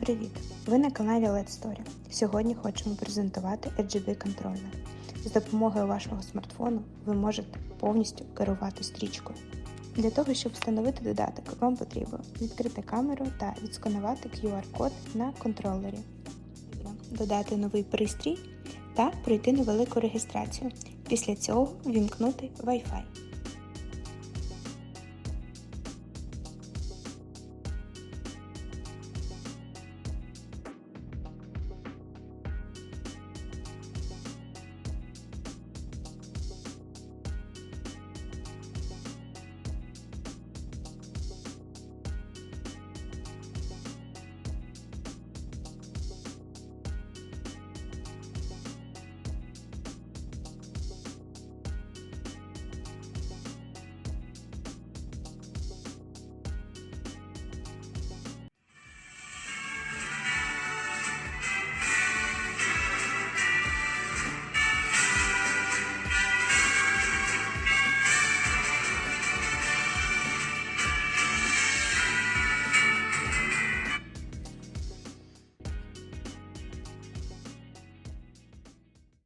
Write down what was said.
Привіт! Ви на каналі LED Story. Сьогодні хочемо презентувати RGB контролер. З допомогою вашого смартфону ви можете повністю керувати стрічкою. Для того, щоб встановити додаток, вам потрібно відкрити камеру та відсканувати QR-код на контролері, додати новий пристрій та пройти невелику реєстрацію. Після цього вімкнути Wi-Fi.